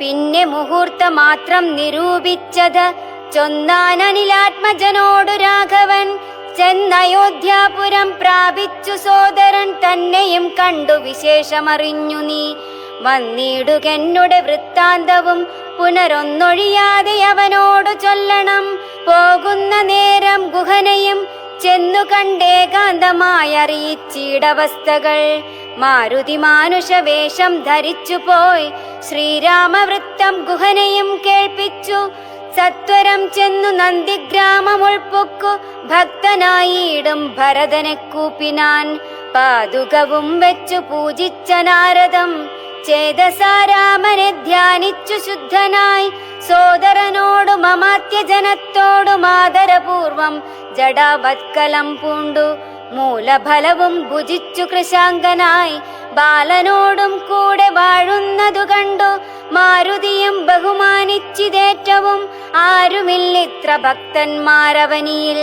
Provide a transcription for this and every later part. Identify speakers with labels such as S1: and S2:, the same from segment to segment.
S1: പിന്നെ മുഹൂർത്ത മാത്രം നിരൂപിച്ചത് ചൊന്നാനനിലാത്മജനോടു രാഘവൻ. ചെന്നയോധ്യാപുരം പ്രാപിച്ചു സോദരൻ തന്നെയും കണ്ടു വിശേഷമറിഞ്ഞു നീ. വന്നിടുകെന്നുടെ വൃത്താന്തവും പുനരൊന്നൊഴിയാതെ അവനോടു ചൊല്ലണം. പോകുന്ന നേരം ഗുഹനയും ചെന്നു കണ്ടേകാന്തമായി അറിയിച്ചിടവസ്ഥകൾ മാരുതി മാനുഷ വേഷം ധരിച്ചു പോയി. ശ്രീരാമവൃത്തം ഗുഹനയും കേൾപ്പിച്ചു. സത്വരം ചെന്നു നന്ദിഗ്രാമം ഉൾപ്പൊക്കു. ഭക്തനായിടും ഭരതനെ കൂപ്പിനാൻ. പാതുകവും വെച്ചു പൂജിച്ച നാരദം. ചേതസാരാമനെ ധ്യാനിച്ചു ശുദ്ധനായി. സോദരനോടു മമാത്യജനത്തോടു മാതരപൂർവം ജഡാവത്കലം പൂണ്ടു. മൂലഫലവും ഭുജിച്ചു കൃശാങ്കനായി ബാലനോടും കൂടെ വാഴുന്നതു കണ്ടു. മാരുതിയും ബഹുമാനിച്ചിതേറ്റവും ആരുമില്ലിത്ര ഭക്തന്മാരവനിയിൽ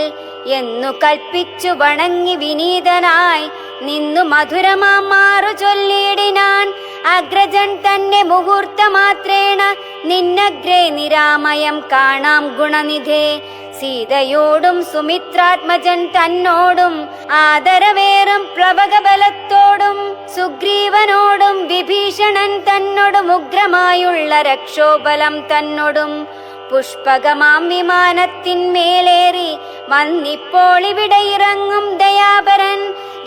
S1: എന്നു കൽപ്പിച്ചു വണങ്ങി വിനീതനായി നിന്നു മധുരമാം ചൊല്ലിയിടിനാൻ അഗ്രജൻ തന്നെ മുഹൂർത്തമാത്രേണ നിന്നഗ്രേ നിരാമയം കാണാം ഗുണനിധേ. സീതയോടും സുമിത്രാത്മജൻ തന്നോടും ആദരവേറും പ്ലവകബലത്തോടും സുഗ്രീവനോടും വിഭീഷണൻ തന്നോടും ഉഗ്രമായുള്ള രക്ഷോബലം തന്നോടും. പുഷ്പകമാം വിമാനത്തിന്മേലേറി വന്നിപ്പോൾ ഇവിടെ ഇറങ്ങും ദയാപരൻ.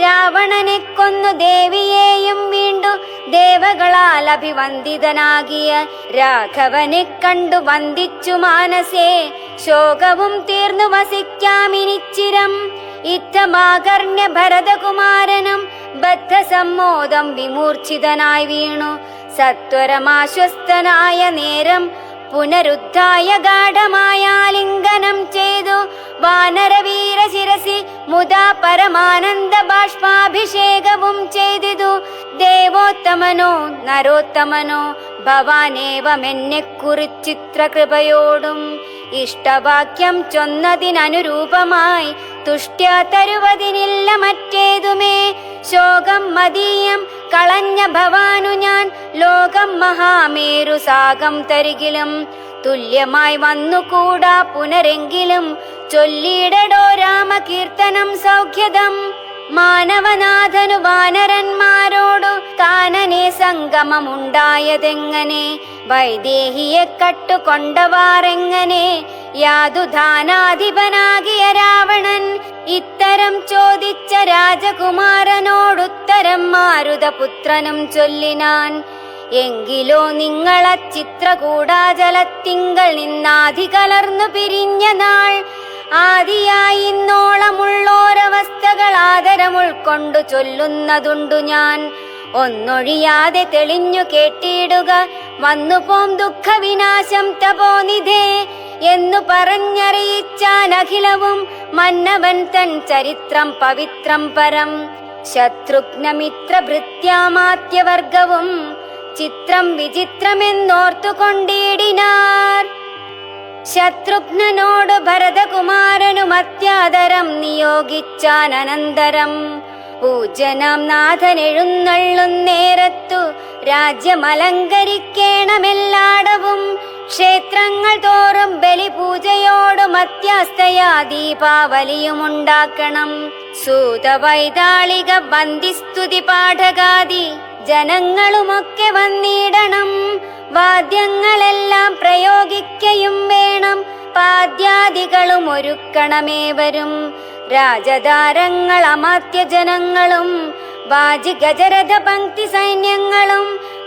S1: രാവണനെ കൊന്നു ദേവിയെയും വീണ്ടു. ദേവകളാൽ അഭിവന്ദിതനാകിയ രാഘവനെ കണ്ടു വന്ദിച്ചു മാനസേ. ശോകവും തീർന്നു വസിക്കാമിനിച്ചിരം. ഇത്തമാകർണ്യ ഭരതകുമാരനും ബദ്ധസമ്മോദം വിമൂർച്ഛിതനായി വീണു. സത്വരമാശ്വസ്തനായ നേരം പുനരുദ്ധായ ഗാഠമായ ലിംഗനം ചെയ്തു. വാനരവീര ശിരസി മുതാ പരമാനന്ദ ബാഷ്പാഭിഷേകവും ചെയ്തിതു. ദേവോത്തമനോ നരോത്തമനോ ഭവാനേവമെന്നെ കുറിച്ചിത്ര കൃപയോടും ഇഷ്ടവാക്യം ചൊന്നതിനനുരൂപമായി തുഷ്ട്യ തരുവതിനില്ല മറ്റേതുമേ. ശോകം മതീയം കളഞ്ഞ ഭവാനു ഞാൻ ലോകം മഹാമേരു സാഗം തരികിലും തുല്യമായി വന്നുകൂടാ പുനരെങ്കിലും. ചൊല്ലിയിടടോ രാമകീർത്തനം സൗഖ്യതം. മാനവനാഥനു വാനരന്മാരോടു കാനനെ സംഗമമുണ്ടായതെങ്ങനെ? വൈദേഹിയെ കട്ടുകൊണ്ടവാറെങ്ങനെ? യാതുധാനാധിപനാകിയ രാവണൻ ഇത്തരം ചോദിച്ച രാജകുമാരനോടുത്തരം മാരുതപുത്രനും ചൊല്ലിനാൻ. എങ്കിലോ നിങ്ങളെ ചിത്രകൂടാജലത്തിങ്കൾ നിന്നാധി കലർന്നു പിരിഞ്ഞ നാൾ. ആദിയായി ഇന്നോളമുള്ളോരവസ്ഥകൾ ആദരം ഉൾക്കൊണ്ടു ചൊല്ലുന്നതുണ്ടു ഞാൻ. ഒന്നൊഴിയാതെ തെളിഞ്ഞു കേട്ടിടുക. വന്നുപോം ദുഃഖവിനാശം തപോനിധേ എന്നു പറഞ്ഞറിയിച്ചാൻ അഖിലവും മന്നവൻ തൻ ചരിത്രം പവിത്രം പരം. ശത്രുഘ്നമിത്രഭൃത്യാമാത്യവർഗവും ചിത്രം വിചിത്രമെന്നോർത്തുകൊണ്ടിടിനാർ. ശത്രുഘ്നനോട് ഭരതകുമാരനും അത്യാദരം നിയോഗിച്ചാൻ അനന്തരം പൂജനാം നാഥൻ എഴുന്നള്ളുന്നേരത്തു രാജ്യമലങ്കരിക്കേണമെല്ലാടവും. ക്ഷേത്രങ്ങൾ തോറും ബലിപൂജയോടും അത്യാസ്തയാ ദീപാവലിയും ഉണ്ടാക്കണം സൂതവൈതാളിക ബന്ദിസ്തുതി പാഠകാദി ജനങ്ങളുമൊക്കെ വന്നിടണം. വാദ്യങ്ങളെല്ലാം പ്രയോഗിക്കയും വേണം. പാദ്യാദികളും ഒരുക്കണമേവരും. രാജധാരങ്ങൾ അമാത്യജനങ്ങളും വാജി ഗജരഥ പങ്ക്തി സൈന്യങ്ങളും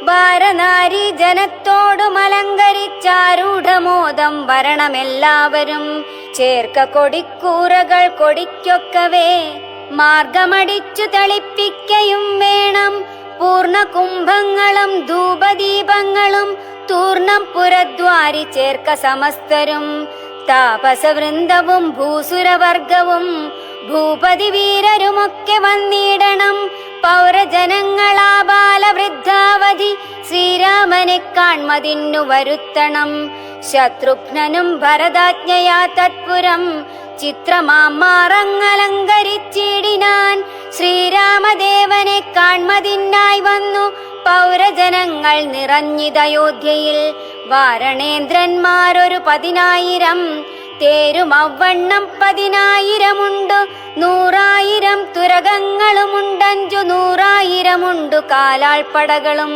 S1: ഭാരനാരി ജനത്തോടും അലങ്കരിച്ചാരൂഢമോദം വരണമെല്ലാവരും. ചേർക്ക കൊടിക്കൂറകൾ കൊടിക്കൊക്കവേ മാർഗമടിച്ചു തളിപ്പിക്കയും വേണം. പൂർണ കുംഭങ്ങളും ധൂപദീപങ്ങളും തൂർണം പുരദ്വാരി ചേർക്ക സമസ്തരും. താപസവൃന്ദവും ഭൂസുരവർഗവും ഭൂപതി വീരരുമൊക്കെ വന്നിടണം. പൗരജനങ്ങളാ ബാലവൃദ്ധാവധി ശ്രീരാമനെ കാൺമതിന്നു വരുത്തണം. ശത്രുഘ്നനും ഭരതാജ്ഞയാ തത്പുരം ചിത്രമാറങ്ങലങ്കരിച്ചിടിനാൻ ശ്രീരാമദേവനെ കാൺമതിന്നായി വന്നു പൗരജനങ്ങൾ നിറഞ്ഞിതയോധ്യയിൽ. വാരണേന്ദ്രന്മാരൊരു പതിനായിരം തേരും അവണ്ണം പതിനായിരമുണ്ട്. നൂറായിരം തുരകങ്ങളുമുണ്ടഞ്ചു നൂറായിരമുണ്ടു കാലാൾപ്പടകളും.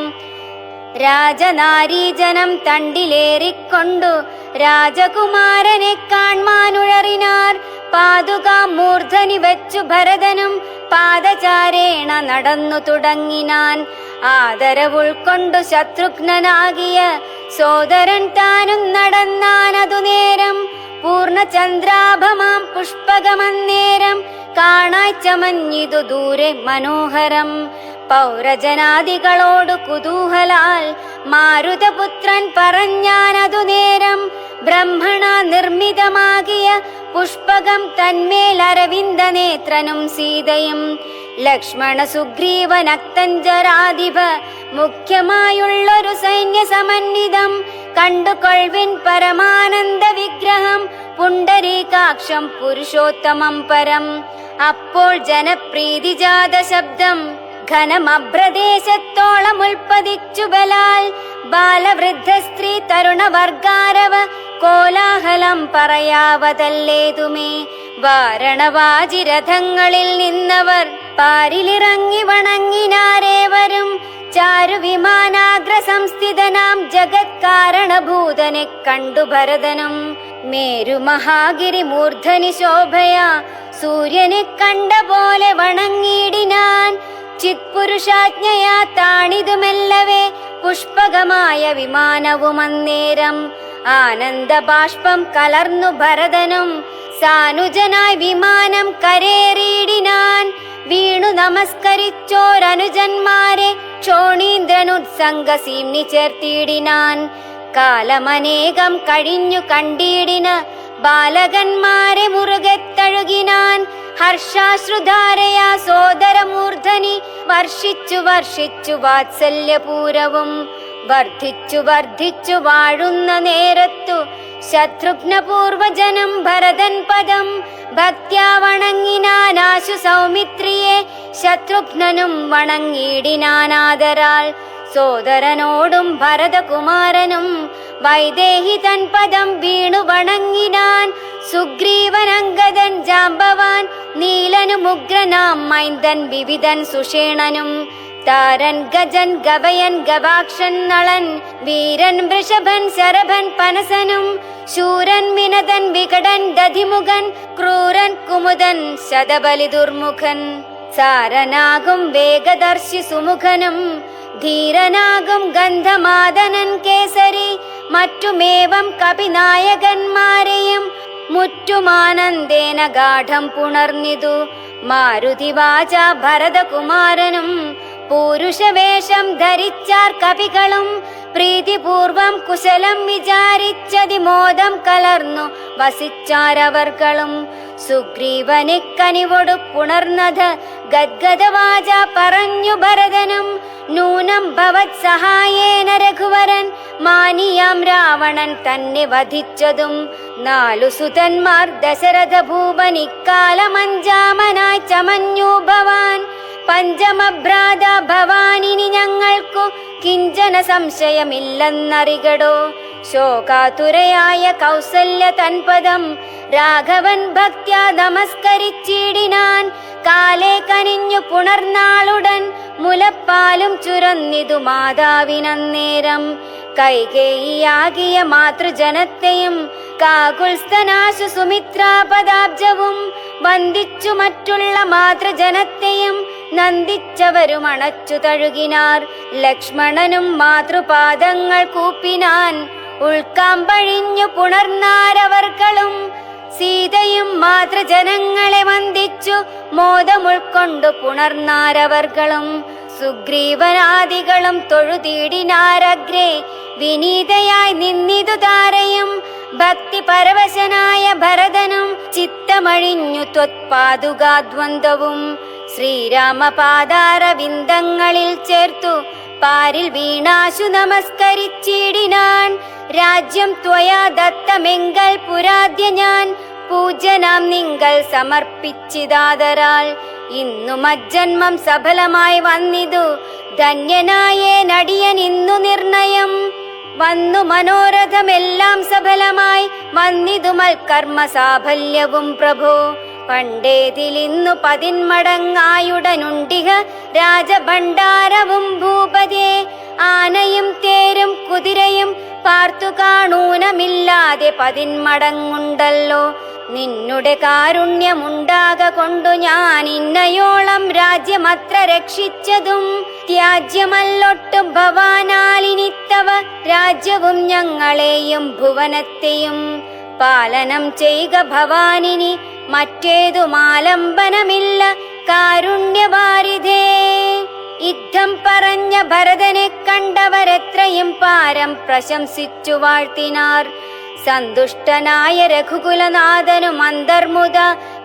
S1: രാജനാരീജനം തണ്ടിലേറിക്കൊണ്ടു രാജകുമാരനെ കാൺമാനുഴറിനാർ. പാതുകാ മൂർധനി വെച്ചു ഭരതനും പാദചാരേണ നടന്നു തുടങ്ങിനാൻ. ആദരവുൾക്കൊണ്ടു ശത്രുഘ്നനാകിയ സോദരൻ താനും നടന്നാനതു നേരം. പൂർണചന്ദ്രാഭമാം പുഷ്പകമന്നേരം. കാണാച്ചമഞ്ഞിതു ദൂരെ മനോഹരം. പൗരജനാദികളോട് കുതൂഹലാൽ മാരുതപുത്രൻ പറഞ്ഞാനതു നേരം ബ്രഹ്മണ നിർമ്മിതമാകിയ പുഷ്പകം തന്മേൽ അരവിന്ദ നേത്രനും സീതയും. ലക്ഷ്മണ സുഗ്രീവനക്തഞ്ചരാധിപ മുഖ്യമായുള്ളൊരു സൈന്യ സമന്വിതം കണ്ടുകൊൾവിൻ പരമാനന്ദ വിഗ്രഹം പുണ്ടരീകാക്ഷം പുരുഷോത്തമം പരം. അപ്പോൾ ജനപ്രീതിജാത ശബ്ദം ഘനമഭ്രദേശത്തോളം ഉൽപ്പതിച്ചു ബലാൽ ബാലവൃദ്ധ സ്ത്രീ തരുണ വർഗാരവ കോലാഹലം പറയാവതല്ലേതുമേ. വാരണവാജിരഥങ്ങളിൽ നിന്നവർ പാരിലിറങ്ങി വണങ്ങിനാരേവരും. ചാരുവിമാനാഗ്ര സംസ്ഥിതനാം ജഗത് കാരണഭൂതനെ കണ്ടു ഭരതനും മേരുമഹാഗിരി മൂർധനി ശോഭയാ സൂര്യനെ കണ്ട പോലെ വണങ്ങിയിടിനാൻ. ചിത്പുരുഷാജ്ഞയാ താണിതുമെല്ലവേ. പുഷ്പകമായ വിമാനവും അന്നേരം ആനന്ദ ബാഷ്പം കലർന്നു ഭരതനും സാനുജനായി വിമാനം കരേറിയിടിനാൻ. വീണു നമസ്കരിച്ചോരനുജന്മാരെ ക്ഷോണീന്ദ്രനുത്സംഗസീംനി ചേർത്തിയിടിനാൻ. കാലമനേകം കഴിഞ്ഞു കണ്ടിടിന് ബാലകന്മാരെ മുറുകെ തഴുകിനാൻ ഹർഷാശ്രുധാരയാ സോദരമൂർധനി. വർഷിച്ചു വർഷിച്ചു വാത്സല്യപൂരവും വർദ്ധിച്ചു വർദ്ധിച്ചു വാഴുന്ന നേരത്തു ശത്രുഘ്നപൂർവജനം ഭരതൻ പദം ഭക്ത്യാ വണങ്ങിനാനാശു സൗമിത്രിയെ ശത്രുഘ്നനും വണങ്ങിയിടിനാനാദരാൽ സോദരനോടും ഭരതകുമാരനും വൈദേഹി തൻ പദം വീണു വണങ്ങിനാൻ സുഗ്രീവനങ്കദൻ ജാമ്പവാൻ നീലനു മുഗ്രനാം മൈന്ദൻ വിവിധൻ സുഷേണനും താരൻ ഗജൻ ഗവയൻ ഗവാക്ഷൻ നളൻ വീരൻ വൃഷഭൻ ശരഭൻ പനസനും ശൂരൻ മിനതൻ വികടൻ ദധിമുഖൻ ക്രൂരൻ കുമുദൻ ശതബലി ദുർമുഖൻ സാരനാകും വേഗദർശി സുമുഖനും ധീരനാകും ഗന്ധമാതനൻ കേസരി മറ്റുമേവം കപിനായകന്മാരെയും മുറ്റുമാനന്ദേന ഗാഠം പുണർന്നിതു. മാരുതിവാച ഭരതകുമാരനും പൂരുഷവേഷം ധരിച്ചാർ കവികളും പ്രീതിപൂർവം കുശലം വിചാരിച്ചതിമോദം കലർന്നു വസിച്ചാരവർകളും. സുഗ്രീവനെ കനിവൊടുപ്പുണർന്നത് ഗദ്ഗദവാച പറഞ്ഞു ഭരതനും. നൂനം ഭവത് സഹായേന രഘുവരൻ മാനിയാം രാവണൻ തന്നെ വധിച്ചതും. നാലു സുതന്മാർ ദശരഥ ഭൂപൻ ഇക്കാലമഞ്ചാമനായി ചമഞ്ഞു ഭവാൻ. പഞ്ചമഭ്രാത ഭവാനിനി ഞങ്ങൾക്കു കിഞ്ചന സംശയമില്ലെന്നറികടോ. ശോകാതുരയായ കൗസല്യ തൻപദം രാഘവൻ ഭക്ത്യാ നമസ്കരിച്ചിടിനാൻ. കാലേ കനിഞ്ഞു പുണർനാളുടൻ മുലപ്പാലും ചുരന്നിതു മാതാവിനന്നേരം. കൈകേയിയാകിയ മാതൃജനത്തെയും കാകുൽസ്തനാശു സുമിത്രാപദാബ്ജവും വന്ദിച്ചു മറ്റുള്ള മാതൃജനത്തെയും നന്ദിച്ചവരും അണച്ചു തഴുകിനാർ. ലക്ഷ്മണനും മാതൃപാദങ്ങൾ കൂപ്പിനാൻ ഉൾക്കാമ്പഴിഞ്ഞു പുണർന്നാരവർകളും സീതയും മാതൃജനങ്ങളെ വന്ദിച്ചു മോദമുൾക്കൊണ്ടു പുണർന്നാരവർകളും സുഗ്രീവനാദികളും തൊഴുതീടിനാരഗ്രേ വിനീതയായി നിന്നിതു താരയും ഭക്തി പരവശനായ ഭരതനും ചിത്തമഴിഞ്ഞു ത്വത്പാതുകാദ്വന്ദ്വവും ശ്രീരാമപാദാരവിന്ദങ്ങളിൽ ചേർത്തു. പാരിൽ വീണാശു നമസ്കരിച്ചിടിനാൻ. രാജ്യം ത്വയാ ദത്തമെങ്കൽ പുരാദ്യ ഞാൻ. പൂജനാം നിങ്ങൾ സമർപ്പിച്ചിതാതരാൽ. ഇന്നു മജ്ജന്മം സഫലമായി വന്നിതു. ധന്യനായേ നടിയൻ ഇന്നു നിർണയം. വന്നു മനോരഥമെല്ലാം സഫലമായി. വന്നിതു മൽക്കർമ്മ സാഫല്യവും പ്രഭോ. പണ്ടേതിലിന്നു പതിന്മടങ്ങായുടനുണ്ടിഹ രാജഭണ്ഡാരവും ഭൂപതേ ആനയും തേരും കുതിരയും പാർത്തു കാണൂനമില്ലാതെ പതിന്മടങ്ങുണ്ടല്ലോ. നിന്നുടെ കാരുണ്യമുണ്ടാക കൊണ്ടു ഞാൻ ഇന്നയോളം രാജ്യമത്ര രക്ഷിച്ചതും ത്യാജ്യമല്ലൊട്ടും ഭവാനാലിനിത്തവ രാജ്യവും ഞങ്ങളെയും ഭുവനത്തെയും പാലനം ചെയ്യുക ഭവാനിനി മറ്റേതു മാലംബനമില്ല കാരുണ്യവാരിധേ. യുദ്ധം പറഞ്ഞ ഭരതനെ കണ്ടവരെത്രയും പാരം പ്രശംസിച്ചു വാഴ്ത്തിനാർ. സന്തുഷ്ടനായ രഘുകുലനാഥനും അന്തർമുത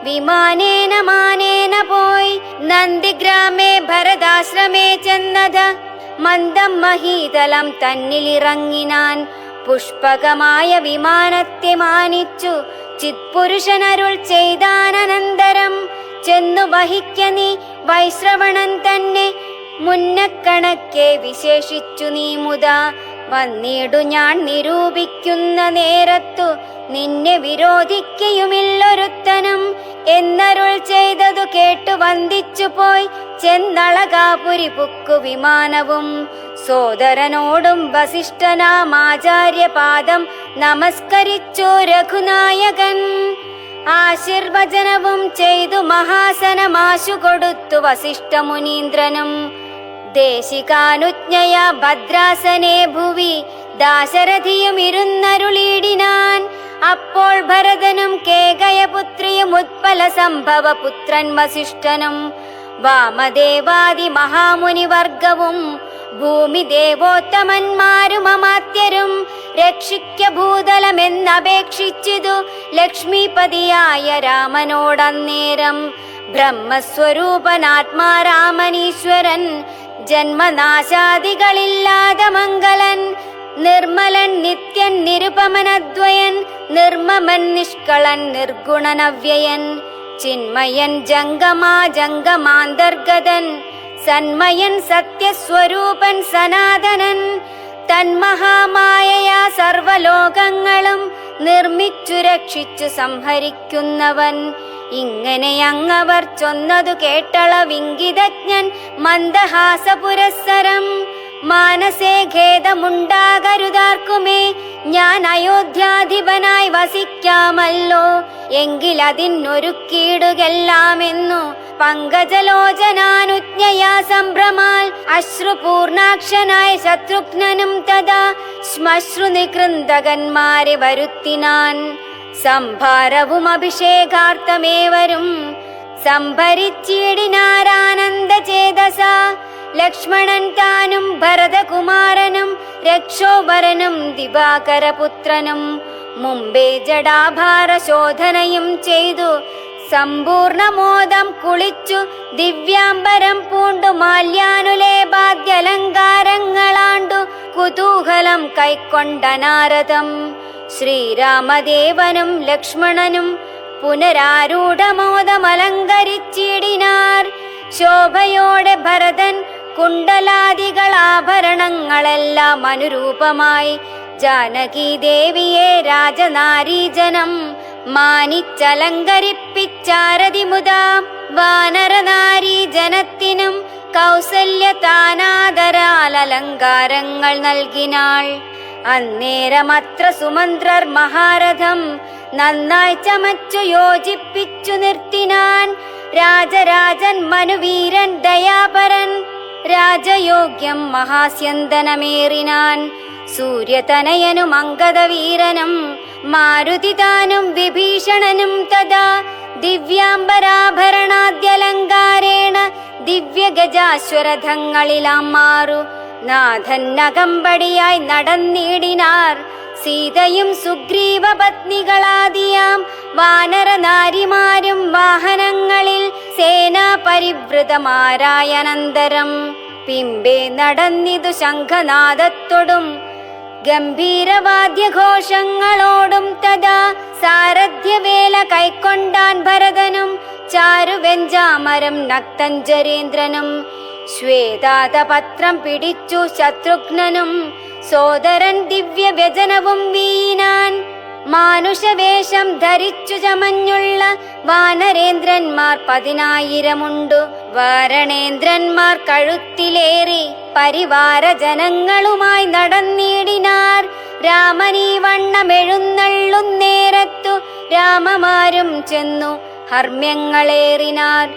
S1: വിമാനേന മാനേന പോയി നന്ദിഗ്രാമേ ഭരതാശ്രമേ ചെന്നത്. മന്ദം മഹീതലം തന്നിലിറങ്ങിനാൻ. പുഷ്പകമായ വിമാനത്തെ മാനിച്ചു. ചിത്പുരുഷനരുൾ ചെയ്താനന്തരം ചെന്നു വഹിക്ക നീ. വൈശ്രവണൻ തന്നെ മുന്നക്കണക്കെ വിശേഷിച്ചു നീ മുത. വന്നിടു ഞാൻ നിരൂപിക്കുന്ന നേരത്തു നിന്നെ വിരോധിക്കയുമില്ലൊരുത്തനും എന്നരുൾ ചെയ്തതു കേട്ടു വന്ദിച്ചു പോയി ചെന്നളകാപുരി പുക്കു വിമാനവും. സോദരനോടും വസിഷ്ഠനാമാചാര്യപാദം നമസ്കരിച്ചു രഘുനായകൻ. ആശീർവചനവും ചെയ്തു മഹാസനമാശു കൊടുത്തു വസിഷ്ഠമുനീന്ദ്രനും. ദേശികാനുജ്ഞയ ഭദ്രാസനെ ഭുവി. ദാശരഥിയും ഇരുന്നരുളിയിടിനാൻ അപ്പോൾ ഭരതനും കേകയപുത്രിയും ഉത്പല സംഭവ പുത്രൻ വസിഷ്ഠനും. വാമദേവാദി മഹാമുനിവർഗവും ഭൂമി ദേവോത്തമന്മാരും അമാത്യരും രക്ഷിക്ക ഭൂതലമെന്നപേക്ഷിച്ചിതു ലക്ഷ്മിപതിയായ രാമനോടന്നേരം. ബ്രഹ്മസ്വരൂപനാത്മാരാമനീശ്വരൻ ജന്മനാശാദികളില്ലാതെ മംഗലൻ നിർമ്മലൻ നിത്യൻ നിരുപമനദ്വയൻ നിർമ്മമൻ നിഷ്കളൻ നിർഗുണനവ്യയൻ ചിന്മയൻ ജംഗമാ ജംഗമാന്തർഗതൻ സന്മയൻ സത്യസ്വരൂപൻ സനാതനൻ തന്മഹാമായയാ സർവലോകങ്ങളും നിർമ്മിച്ചു രക്ഷിച്ചു സംഹരിക്കുന്നവൻ. ഇങ്ങനെ അങ്ങവർ ചൊന്നതു കേട്ടളവിങ്കിതജ്ഞൻ മന്ദഹാസപുരസ്സരം മാനസേ ഖേദമുണ്ടാകരുതാർക്കുമേ. ഞാൻ അയോധ്യാധിപനായി വസിക്കാമല്ലോ. എങ്കിലതിനൊരുക്കീടുകെല്ലാമെന്നു പങ്കജലോചനാനുജ്ഞയാ സംഭ്രമാൽ അശ്രുപൂർണാക്ഷനായ ശത്രുഘ്നനും തഥാ ശ്മശ്രു നികൃന്ദകന്മാരെ വരുത്തിനാൻ സംഭാരവും അഭിഷേകാർത്ഥമേവരും സംഭരിച്ചിടിനാരാനന്ദ ചേതസ ലക്ഷ്മണൻ താനും ഭരതകുമാരനും രക്ഷോഭരനും ദിവാകരപുത്രനും മുമ്പേ ജഡാഭാര ശോധനയും ചെയ്തു സമ്പൂർണമോദം കുളിച്ചു ദിവ്യാംബരം പൂണ്ടു മാല്യാനുലേപാദ്യലങ്കാരങ്ങളാണ്ടു കുതൂഹലം കൈക്കൊണ്ട നാരദം. ശ്രീരാമദേവനും ലക്ഷ്മണനും പുനരാരൂഢമോദമലങ്കരിച്ചിടിനാർ. ശോഭയോടെ ഭരതൻ കുണ്ടലാദികൾ ആഭരണങ്ങളെല്ലാം അനുരൂപമായി. ജാനകി ദേവിയെ രാജനാരീജനം മാനിച്ചലങ്കരിപ്പിച്ചാരതി മുതാ വാനരനാരീ ജനത്തിനും കൗസല്യ താനാദരാൽ അലങ്കാരങ്ങൾ നൽകിനാൾ. അന്നേരമത്ര സുമന്ത്രർ മഹാരഥം നന്നായി ചമച്ചു യോജിപ്പിച്ചു നിർത്തിനാൻ. രാജരാജൻ മനുവീരൻ ദയാപരൻ രാജയോഗ്യം മഹാസ്യന്തനമേറിനാൻ. സൂര്യതനയനും അങ്കദവീരനും മാരുതിതാനും വിഭീഷണനും തഥാ ദിവ്യാംബരാഭരണാദ്യലങ്കാരേണ ദിവ്യഗജാശ്വരഥങ്ങളിലാം മാറു നാഥൻ നഗമ്പടിയായി നടന്നിടിനാർ. സീതയും സുഗ്രീവ പത്നികളാദിയാം വാനര നാരിമാരും വാഹനങ്ങളിൽ സേനാ പരിവൃതമാരായനന്തരം. പിമ്പേ നടന്നിതു ശംഖനാദത്തോടും. ഗംഭീരവാദ്യഘോഷങ്ങളോടും തഥാ സാരഥ്യവേല കൈക്കൊണ്ടാൻ ഭരതനും ചാരുവെഞ്ചാമരം നക്തഞ്ചരേന്ദ്രനും. ശ്വേതാതപത്രം പിടിച്ചു ശത്രുഘ്നനും. സോദരൻ ദിവ്യവ്യജനവും വീനാൻ മാനുഷവേഷം ധരിച്ചു ചമഞ്ഞുള്ള വാനരേന്ദ്രന്മാർ പതിനായിരമുണ്ടു. വാരണേന്ദ്രന്മാർ കഴുത്തിലേറി പരിവാര ജനങ്ങളുമായി നടന്നിടിനാർ. രാമനീ വണ്ണമെഴുന്നള്ളുന്നേരത്തു രാമമാരും ചെന്നു ഹർമ്മ്യങ്ങളേറിനാർ.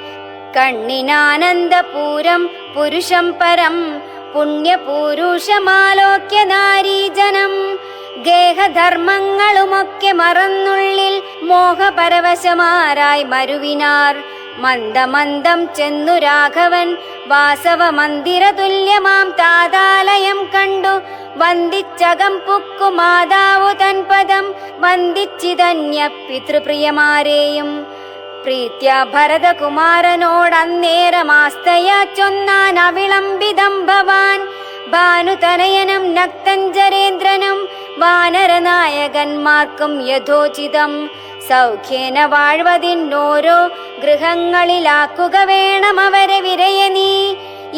S1: കണ്ണിനാനന്ദപൂരം പുരുഷം പരം പുണ്യപൂരുഷമാലോക്യ നാരീജനം. ഗേഹധർമ്മങ്ങളുമൊക്കെ മറന്നുള്ളിൽ മോഹപരവശമാരായി മരുവിനാർ. മന്ദമന്ദം ചെന്നു രാഘവൻ വാസവ മന്ദിര തുല്യമാം താതാലയം കണ്ടു. വന്ദിച്ചകം പുക്കു മാതാവു തൻപദം വന്ദിച്ചിതന്യ പിതൃപ്രിയമാരെയും പ്രീത്യ ഭരതകുമാരനോടന്നേരമാസ്തയാച്ചൊന്നാൻ അവിളംബിതം ഭവാൻ. ഭാനുതനയനം നക്തഞ്ചരേന്ദ്രനും വാനരനായകന്മാർക്കും യഥോചിതം. സൗഖ്യേന വാഴ്വതിന്നോരോ ഗൃഹങ്ങളിലാക്കുക വേണം അവരെ വിരയ നീ.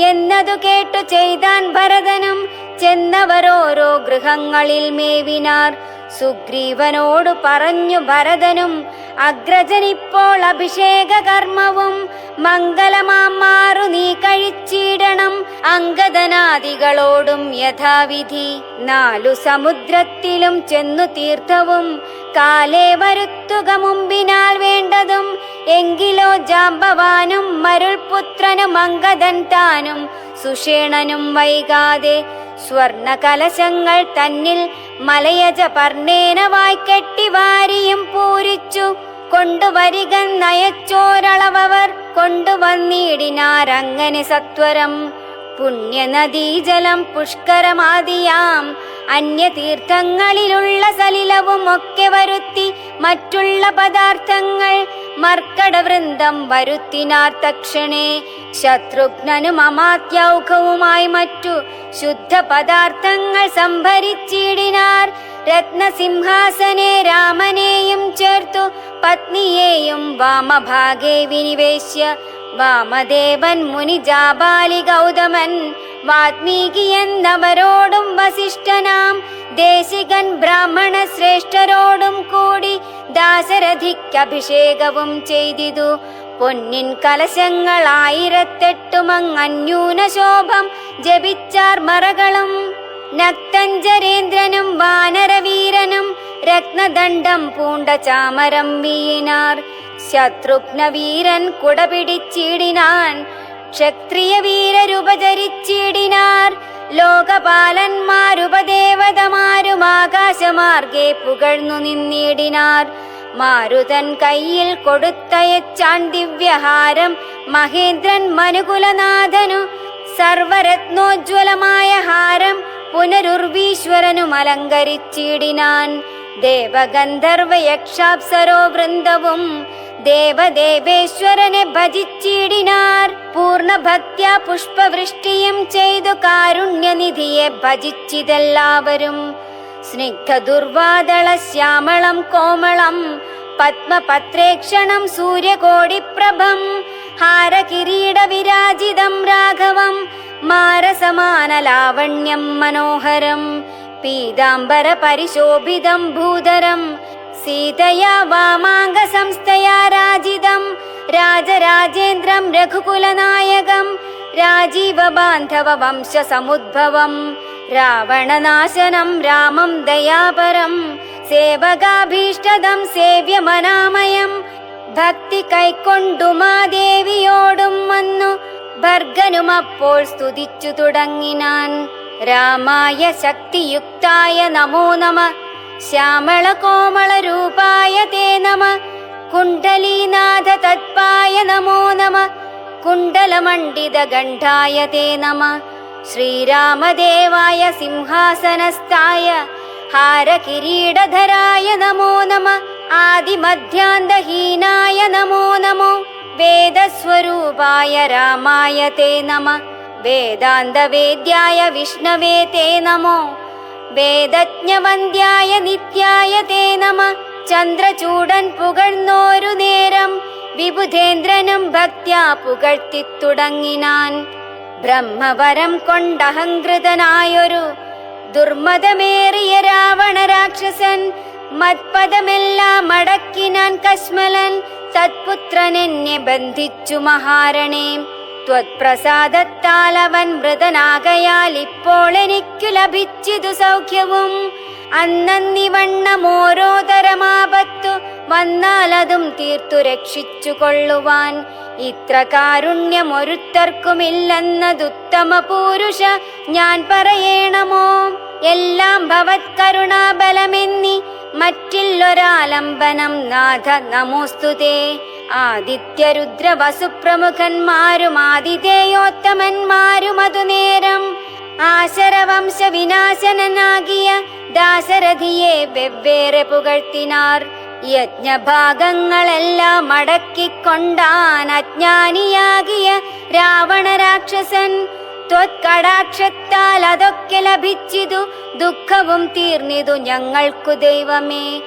S1: എന്നതു കേട്ടു ചെയ്താൻ ഭരതനും ചെന്നവരോരോ ഗൃഹങ്ങളിൽ മേവിനാർ. സുഗ്രീവനോടു പറഞ്ഞു ഭരതനും അഗ്രജനിപ്പോൾ അഭിഷേക കർമ്മവും മംഗലമാമാറു നീ കഴിച്ചിടണം. അങ്കദനാദികളോടും യഥാവിധി നാലു സമുദ്രത്തിലും ചെന്നു തീർത്ഥവും കാലേ വരുത്തുക മുമ്പിനാൽ വേണ്ടതും. എങ്കിലോ ജാമ്പവാനും മരുൾപുത്രനും അങ്കദൻ താനും സുഷേണനും വൈകാതെ സ്വർണ കലശങ്ങൾ തന്നിൽ മലയജ പർണേന വായ്ക്കെട്ടി വാരിയും പൂരിച്ചു. കൊണ്ടുവരിക നയച്ചോരളവർ കൊണ്ടുവന്നിടിനാരങ്ങനെ സത്വരം. പുണ്യനദീജലം പുഷ്കരമാദിയാം. അന്യതീർത്ഥങ്ങളിലുള്ള സലിലവും ഒക്കെ വരുത്തി മറ്റുള്ള പദാർത്ഥങ്ങൾ മർക്കടവൃന്ദം വരുത്തിനാർ തക്ഷണേ. ശത്രുഘ്നനും അമാത്യൗഖവുമായി മറ്റു ശുദ്ധ പദാർത്ഥങ്ങൾ സംഭരിച്ചിടിനാർ. രത്നസിംഹാസനെ രാമനെയും ചേർത്തു പത്നിയെയും വാമഭാഗേ വിനിവേശ്യ. വാമദേവൻ മുനി ജാബാലി ഗൗതമൻ വാത്മീകി എന്നവരോടും വസിഷ്ഠനാം ദേശികൻ ബ്രാഹ്മണ ശ്രേഷ്ഠരോടും കൂടി ദാശരഥിക്കഭിഷേകവും ചെയ്തിതു. പൊന്നിൻ കലശങ്ങൾ കലശങ്ങളായിരത്തെട്ടുമങ്ങന്യൂന ശോഭം ജപിച്ചാർ മറകളും നക്തഞ്ചരേന്ദ്രനും വാനരവീരനും രത്നദണ്ഡം പൂണ്ട ചാമരം വീണാർ ശത്രുഘ്ന വീരൻ കുടപിടിച്ചിടിനാൻ. ക്ഷത്രിയ വീരരുപചരിച്ചിടിനാർ. ലോകപാലന്മാരുപദേവതമാരും ആകാശമാർഗെ പുകഴ്ന്നു നിന്നിടിനാർ. മാരുതൻ കയ്യിൽ കൊടുത്തയച്ചാൻ ദിവ്യഹാരം. മഹേന്ദ്രൻ മനുകുലനാഥനു സർവരത്നോജ്വലമായ ഹാരം. പുനരുർവീശ്വരനും അലങ്കരിച്ചിടിനാൻ. ദേവഗന്ധർവ യക്ഷാപ്സരോ വൃന്ദവും ദേവദേവേശ്വരനെ ഭജിച്ചിടിനാർ പൂർണ ഭക്ത്യ പുഷ്പവൃഷ്ടിയും ചെയ്തു കാരുണ്യനിധിയെ ഭജിച്ചിതെല്ലാവരും. സ്നിഗ്ധ ദുർവാദള ശ്യാമളം കോമളം പത്മപത്രേക്ഷണം സൂര്യകോടിപ്രഭം ഹാരകിരീട വിരാജിതം രാഘവം മാരസമാന ലാവണ്യം മനോഹരം പീതാംബര പരിശോഭിതം ഭൂധരം സീതയാ വാമാംഗ സംസ്ഥയാ രാജിതം രാജരാജേന്ദ്രം രഘുകുലനായകം രാജീവ ബാന്ധവ വംശ സമുദ്ഭവം രാവണനാശനം രാമം ദയാപരം സേവകാഭീഷ്ടദം സേവ്യമനാമയം ഭക്തി കൈക്കൊണ്ടു മാദേവിയോടും വന്നു ഭർഗനുമപ്പോൾ സ്തുതിച്ചു തുടങ്ങിനാൻ रामाय शक्तियुक्ताय नमो नमः। श्यामल कोमलरूपाय ते नमः। नमो नमः। श्रीरामदेवाय सिंहासनस्थाय हारकिरीडधराय नमो नमः। आदिमध्याह्हीनाय नमो नमो। वेदस्वरूपाय रामाय ते नमः। വേദാന്തവേദ്യായ വിഷ്ണവേ തേ നമോ. വേദജ്ഞവന്ധ്യായ നിത്യായ തേ നമ. ചന്ദ്രചൂടൻ പുകഴ്ന്നോരു നേരം. വിബുധേന്ദ്രനും ഭക്ത്യാ പുകഴ്ത്തി തുടങ്ങിനാൻ ബ്രഹ്മവരം കൊണ്ടഹങ്കൃതനായൊരു ദുർമതമേറിയ രാവണ രാക്ഷസൻ മത്പദമെല്ലാം അടക്കിനാൻ കശ്മലൻ. സത്പുത്രൻ എന്നെ ബന്ധിച്ചു മഹാരണേ. ത്വത്പ്രസാദത്താൽ അവൻ മൃതനാകയാൽ ഇപ്പോൾ എനിക്ക് ലഭിച്ചതു സൗഖ്യവും. അന്നന്നിവണ്ണം ഓരോ തരമാപത്തു വന്നാൽ അതും തീർത്തു രക്ഷിച്ചു കൊള്ളുവാൻ. ഇത്ര കാരുണ്യമൊരുത്തർക്കുമില്ലെന്നതുത്തമ പൂരുഷ ഞാൻ പറയണമോ? എല്ലാം ഭവത് കരുണാബലമെന്നി മറ്റില്ലൊരാലംബനം നാഥ നമോസ്തുതേ. ആദിത്യരുദ്ര വസുപ്രമുഖന്മാരും ആതിഥേയോത്തമന്മാരും അതു അതുനേരം ആശരവംശ വിനാശനനാകിയ ദാശരഥിയെ വെവ്വേറെ പുകഴ്ത്തിനാർ. യജ്ഞഭാഗങ്ങളെല്ലാം അടക്കിക്കൊണ്ടാൻ അജ്ഞാനിയാകിയ രാവണ രാക്ഷസൻ ത്വത്കടാക്ഷത്താൽ അതൊക്കെ ലഭിച്ചിതു ദുഃഖവും തീർന്നിതു ഞങ്ങൾക്കു ദൈവമേ.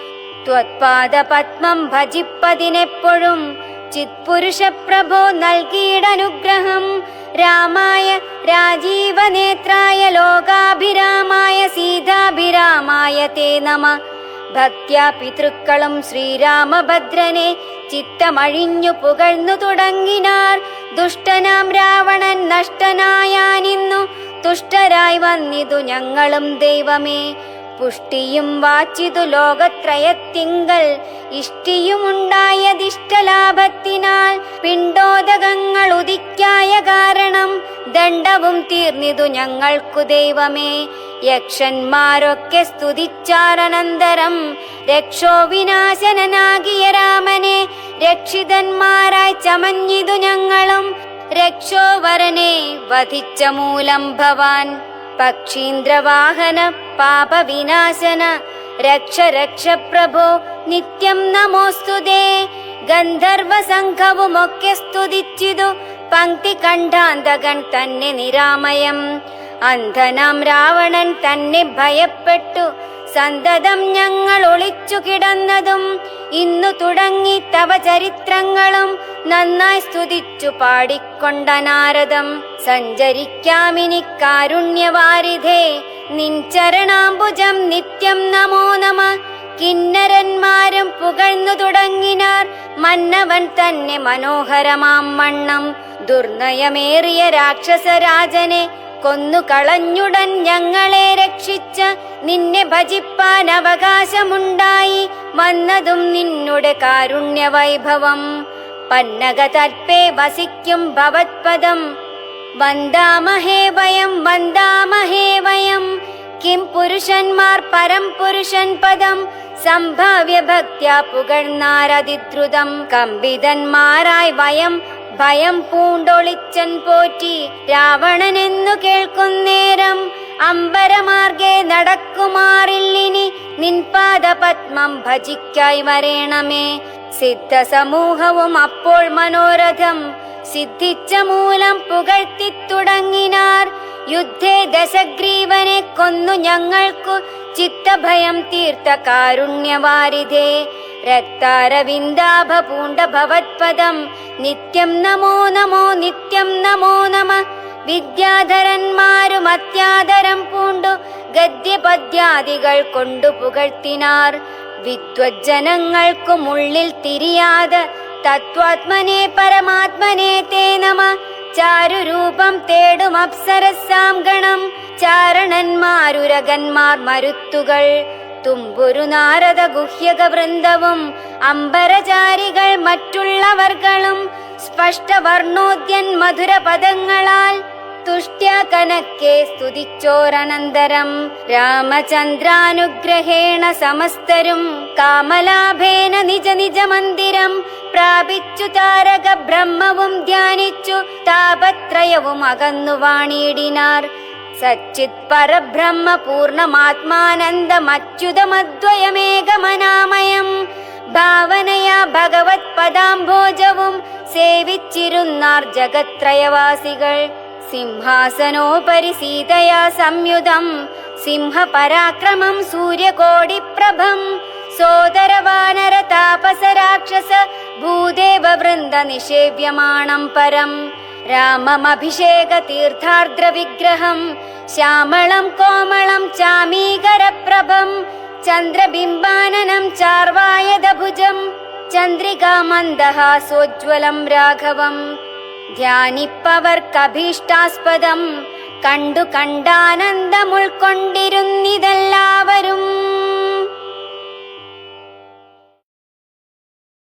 S1: ത്വത്പാദ പത്മം ഭജിപ്പതിനെപ്പോഴും ചിത്പുരുഷ പ്രഭോ നൽകിയിടനുഗ്രഹം. രാമായ രാജീവനേത്രായ ലോകാഭിരാമായ സീതാഭിരാമായ തേ നമ. ഭക്യാ പിതൃക്കളും ശ്രീരാമഭദ്രനെ ചിത്തമഴിഞ്ഞു പുകഴ്ന്നു തുടങ്ങിനാർ. ദുഷ്ടനാം രാവണൻ നഷ്ടനായാനിന്നു. തുഷ്ടരായി വന്നിതു ഞങ്ങളും ദൈവമേ. പുഷ്ടിയും വാച്ചിതു ലോകത്രയത്തിങ്കൽ ഇഷ്ടിയുമുണ്ടായതിഷ്ടലാഭത്തിനാൽ പിണ്ടോദകങ്ങൾ ഉദിക്കായ കാരണം ദണ്ഡവും തീർന്നിതു ഞങ്ങൾക്കു ദൈവമേ. യക്ഷന്മാരൊക്കെ സ്തുതിച്ചാരനന്തരം രക്ഷോ വിനാശനനാകിയ രാമനെ രക്ഷിതന്മാരായി ചമഞ്ഞിതു ഞങ്ങളും രക്ഷോവരനെ വധിച്ച മൂലം ഭവാൻ. പക്ഷീന്ദ്രവാഹന പാപവിനാശന. രക്ഷ രക്ഷ പ്രഭോ നിത്യം നമോസ്തുതേ ഗന്ധർവസംഘവുമൊക്കെ സ്തുതിച്ചിതു. പങ്ക്തി കണ്ടാന്തകൻ തന്നെ നിരാമയം. അന്ധനാം രാവണൻ തന്നെ ഭയപ്പെട്ടു. സന്തതം ഞങ്ങൾ ഒളിച്ചു കിടന്നതും ഇന്നു തുടങ്ങി തവ ചരിത്രങ്ങളും നന്നായി സ്തുതിച്ചു പാടിക്കൊണ്ട നാരദം. സഞ്ചരിക്കാമിനി കാരുണ്യവാരിധേ നിൻ ചരണാംബുജം നിത്യം നമോ നമ. കിന്നരന്മാരും പുകഴ്ന്നു തുടങ്ങിനാർ മന്നവൻ തന്നെ മനോഹരമാം വണ്ണം. ദുർനയമേറിയ രാക്ഷസരാജനെ കൊന്നു കളഞ്ഞുടൻ ഞങ്ങളെ രക്ഷിച്ച നിന്നെ ഭജിപ്പാൻ അവകാശമുണ്ടായി. വന്നതും നിന്നുടെ കാരുണ്യവൈഭവം. പന്നകതർപ്പേ വസിക്കും ഭവത്പദം. വന്ദാമഹേ വയം വന്ദാമഹേ വയം. കിം പുരുഷന്മാർ പരം പുരുഷൻ പദം. സംഭാവ്യ ഭക്ത്യാ പുകഴ്ന്നാരതിദ്രുതം. കമ്പിതന്മാരായി വയം ഭയം പൂണ്ടൊളിച്ചൻ പോറ്റി രാവണനെന്നു കേൾക്കുന്നേരം അമ്പരമാർഗെ നടക്കുമാറില്ലിനി നിൻപാദ പത്മം ഭജിക്കായി വരേണമേ. സിദ്ധ സമൂഹവും അപ്പോൾ മനോരഥം സിദ്ധിച്ച മൂലം പുകഴ്ത്തി തുടങ്ങിനാർ യുദ്ധേ ദശഗ്രീവനെ കൊന്നു ഞങ്ങൾക്കു. ചിത്തഭയം തീർത്ത കാരുണ്യവാരിധേ. രക്താരവിന്ദാഭ പൂണ്ട ഭവത്പദം നിത്യം നമോ നമോ നിത്യം നമോ നമ. വിദ്യാധരന്മാരും അത്യാദരം പൂണ്ടു. ഗദ്യപദ്യാദികൾ കൊണ്ടു പുകഴ്ത്തിനാർ. വിദ്വജ്ജനങ്ങൾക്കുമുള്ളിൽ തിരിയാതെ. തത്വാത്മനെ പരമാത്മനെ തേ നമ. ചാരുരൂപം തേടും അപ്സരസാം ഗണം. ചാരണന്മാരുരകന്മാർ മരുത്തുകൾ. തുമ്പുരു നാരദ ഗുഹ്യക വൃന്ദവും അമ്പരചാരികൾ മറ്റുള്ളവർകളും. സ്പഷ്ടവർണോദ്യൻ മധുര പദങ്ങളാൽ തുഷ്ട്യ കനക്കെ സ്തുതിച്ചോരനന്തരം. രാമചന്ദ്രാനുഗ്രഹേണ സമസ്തരും കാമലാഭേന നിജ നിജ മന്ദിരം പ്രാപിച്ചു താരക ബ്രഹ്മവും ധ്യാനിച്ചു താപത്രയവും അകന്നു വാണിയിടിനാർ സച്ചിത് പരബ്രഹ്മ പൂർണമാത്മാനന്ദമച്യുതമദ്വയമേകമനാമയം ഭാവനയാ ഭഗവത് പദാംഭോജവും സേവിച്ചിരുന്നാർ ജഗത്രയവാസികൾ. सिंहासनोपरि सीतया संयुधम् सिंह पराक्रमं सूर्यकोडिप्रभम् सोदर वानर तापस राक्षस भूदेव वृन्द निषेव्यमाणं परम् राममभिषेक तीर्थार्द्र विग्रहम् श्यामलं कोमलं चामीकर प्रभम् चन्द्रबिम्बाननं चार्वाय दभुजम् सोज्ज्वलं राघवम्। ധ്യാനിപ്പവർക്കഭീഷ്ടാസ്പദം കണ്ടു കണ്ടാനന്ദമുൾക്കൊണ്ടിരുന്നിതെല്ലാവരും.